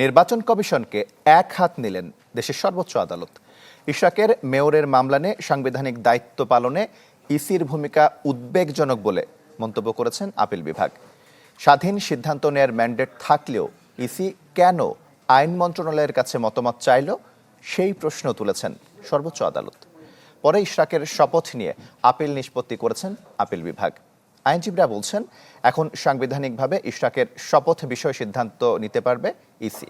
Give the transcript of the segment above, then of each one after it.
নির্বাচন কমিশনকে এক হাত নিলেন দেশের সর্বোচ্চ আদালত। ইশাকের মেয়রের মামলা নিয়ে সাংবিধানিক দায়িত্ব পালনে ইসির ভূমিকা উদ্বেগজনক বলে মন্তব্য করেছেন আপিল বিভাগ। স্বাধীন সিদ্ধান্ত নেয়ার ম্যান্ডেট থাকলেও ইসি কেন আইন মন্ত্রণালয়ের কাছে মতামত চাইল, সেই প্রশ্ন তুলেছেন সর্বোচ্চ আদালত। পরে ইশরাকের শপথ নিয়ে আপিল নিষ্পত্তি করেছেন আপিল বিভাগ। আইনজীবীরা বলছেন এখন সাংবিধানিকভাবে ইশরাকের শপথ বিষয় সিদ্ধান্ত নিতে পারবে ইসি।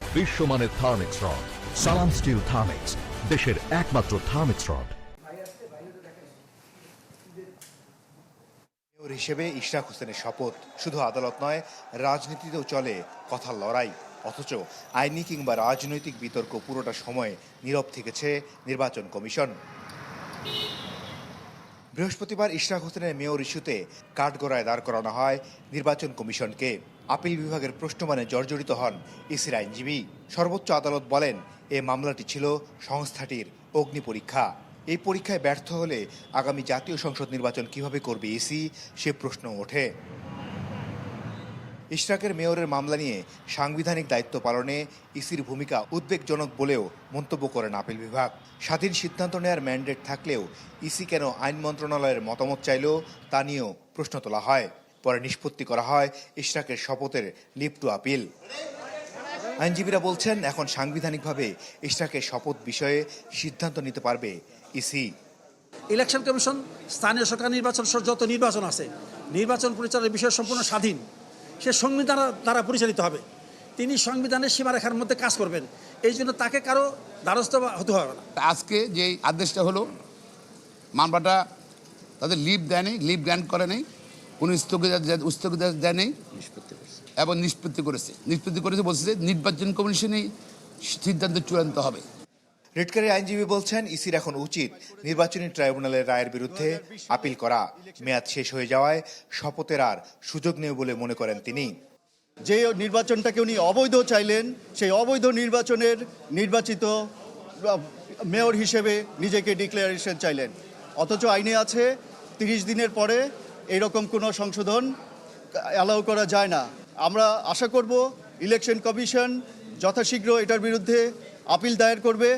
বিশ্বমানের Thermex rod Salam steel Thermex দেশের একমাত্র থার্মিক্স রড। মেয়র হিসেবে ইশরাক হোসেনের শপথ শুধু আদালত নয় রাজনীতিতেও চলে কথার লড়াই। অথচ আইনি কিংবা রাজনৈতিক বিতর্ক পুরোটা সময় নীরব থেকেছে নির্বাচন কমিশন। বৃহস্পতিবার ইশরাক হোসেনের মেয়র ইস্যুতে কাঠগড়ায় দাঁড় করানো হয় নির্বাচন কমিশনকে। আপিল বিভাগের প্রশ্নমানে জর্জরিত হন ইসির আইনজীবী। সর্বোচ্চ আদালত বলেন, এ মামলাটি ছিল সংস্থাটির অগ্নি পরীক্ষা। এই পরীক্ষায় ব্যর্থ হলে আগামী জাতীয় সংসদ নির্বাচন কীভাবে করবে ইসি, সে প্রশ্ন ওঠে। ইশরাকের মেয়রের মামলা নিয়ে সাংবিধানিক দায়িত্ব পালনে ইসির ভূমিকা উদ্বেগজনক বলেও মন্তব্য করেন আপিল বিভাগ। স্বাধীন সিদ্ধান্ত নেওয়ার ম্যান্ডেট থাকলেও ইসি কেন আইন মন্ত্রণালয়ের মতামত চাইল তা নিয়েও প্রশ্ন তোলা হয়। পরে নিষ্পত্তি করা হয় ইশরাকের শপথের লিপ্ত আপিল। আইনজীবীরা বলছেন, এখন সাংবিধানিকভাবে ইশরাকের শপথ বিষয়ে সিদ্ধান্ত নিতে পারবে ইসি। ইলেকশন কমিশন, স্থানীয় সরকার নির্বাচন যত নির্বাচন আছে, নির্বাচন পরিচালনার বিষয় সম্পূর্ণ স্বাধীন। সে সংবিধান দ্বারা পরিচালিত হবে। তিনি সংবিধানের সীমারেখার মধ্যে কাজ করবেন। এই জন্য তাকে কারও দ্বারস্থ হতে হবে না। আজকে যে আদেশটা হলো মামলাটা তাদের লিভ দেয় নেই লিভ গ্র্যান্ট করে নেই কোনো স্থগিতাদেশ দেয় নেই এবং নিষ্পত্তি করেছে। নিষ্পত্তি করেছে বলছে যে নির্বাচন কমিশনই সিদ্ধান্ত চূড়ান্ত হবে। রিটকারী আইনজীবী বলছেন, ইসির এখন উচিত নির্বাচনী ট্রাইব্যুনালের রায়ের বিরুদ্ধে আপিল করা। মেয়াদ শেষ হয়ে যাওয়ায় শপথের আর সুযোগ নেই বলে মনে করেন তিনি। যে নির্বাচনটাকে উনি অবৈধ চাইলেন, সেই অবৈধ নির্বাচনের নির্বাচিত মেয়র হিসেবে নিজেকে ডিক্লারেশন চাইলেন। অথচ আইনে আছে, তিরিশ দিনের পরে এরকম কোনো সংশোধন অ্যালাউ করা যায় না। আমরা আশা করব, ইলেকশন কমিশন যথাশীঘ্র এটার বিরুদ্ধে আপিল দায়ের করবে।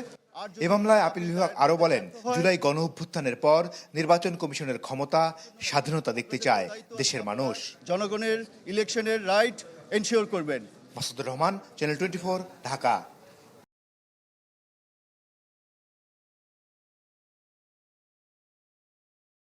এ মামলায় আপিল বিভাগ আরও বলেন জুলাই গণ অভ্যুত্থানের পর নির্বাচন কমিশনের ক্ষমতা স্বাধীনতা দেখতে চায় দেশের মানুষ। জনগণের ইলেকশনের রাইট এনশিওর করবেন। Masudur Rahman channel twenty Dhaka.